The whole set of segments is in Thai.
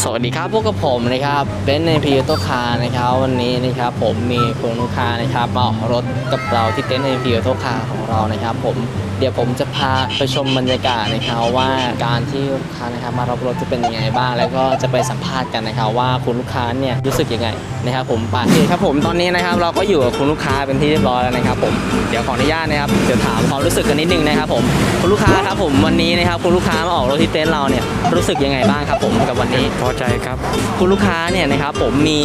สวัสดีครับพวกกับผมนะครับเบนซ์ในพีโตคาร์นะครับวันนี้นะครับผมมีคุณลูกค้านะครับมาออกรถกับเราที่เต็นท์ในพีโตคาร์ของเรานะครับผม เดี๋ยวผมจะพาไปชมบรรยากาศนะครับว่าการที่ลูกค้านะครับมารับรถจะเป็นยังไงบ้าง แล้วก็จะไปสัมภาษณ์กันนะครับว่าคุณลูกค้าเนี่ยรู้สึกยังไงนะครับผมไปโอเคครับผมตอนนี้นะครับเราก็อยู่กับคุณลูกค้าเป็นที่เรียบร้อยแล้วนะครับผมเดี๋ยวขออนุญาตนะครับเดี๋ยวถามความรู้สึกกันนิดนึงนะครับผมคุณลูกค้าครับผมวันนี้นะครับคุณลูกค้ามาออกรถที่เต็นท์เราเนี่ยรู้สึกยังไงบ้างครับผมกับวันนี้พอใจครับ คุณลูกค้าเนี่ยนะครับผมมี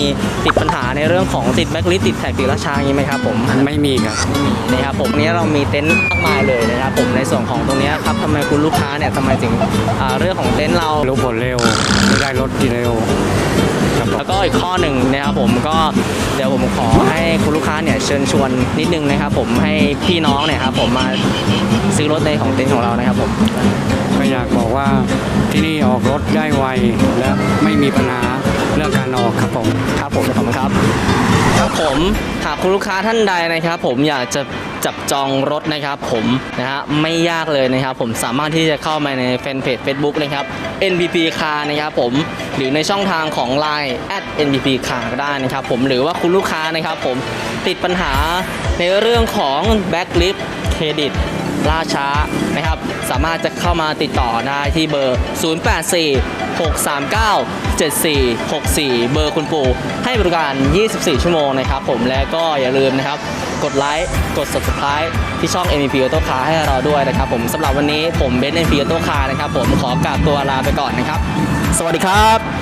ติดปัญหาในเรื่องของติดแบ็คลิสติดแท็กติดราชาอย่างนี้ไหมครับผมไม่มีครับนะครับผมวันนี้เรามีเต็นท์มากมายเลยนะครับผมในส่วนของตรงเนี้ยครับทำไมคุณลูกค้าเนี่ยทำไมถึงอ่าเรื่องของเต็นท์เรารู้ผลเร็วไม่ได้รถที่เร็วครับผมแล้วก็อีกข้อหนึ่งนะครับผมก็เดี๋ยวผมขอให้คุณลูกค้าเนี่ยเชิญชวนนิดนึงนะครับผมให้พี่น้องเนี่ยครับผมมาซื้อรถในของเต็นท์ของเรานะครับผมก็อยากบอกว่าที่นี่ออกรถได้ไวและไม่มีปัญหาเรื่องการออกครับผมครับผมขอบคุณครับครับผมหากคุณลูกค้าท่านใดนะครับ ผมอยากจะ จับจองรถนะครับผมนะฮะไม่ยากเลยนะครับ ผมสามารถที่จะเข้ามาในแฟนเพจ Facebook นะครับ NBP Car นะครับผมหรือในช่องทางของ Line at NBP Car ก็ได้นะครับผมหรือว่าคุณลูกค้านะครับผมติดปัญหาในเรื่องของ Backlist เครดิตล่าช้านะครับ สามารถจะเข้ามาติดต่อได้ที่เบอร์ 084 639 7464 เบอร์คุณปู่ให้บริการ 24 ชั่วโมงนะครับผมและก็อย่าลืมนะครับ กดไลค์กด subscribe ที่ช่อง MVP Auto Car ให้เราด้วยนะครับผมสำหรับวันนี้ผมเบนซ์ MVP Auto Car นะครับผมขอกราบตัวลาไปก่อนนะครับ สวัสดีครับ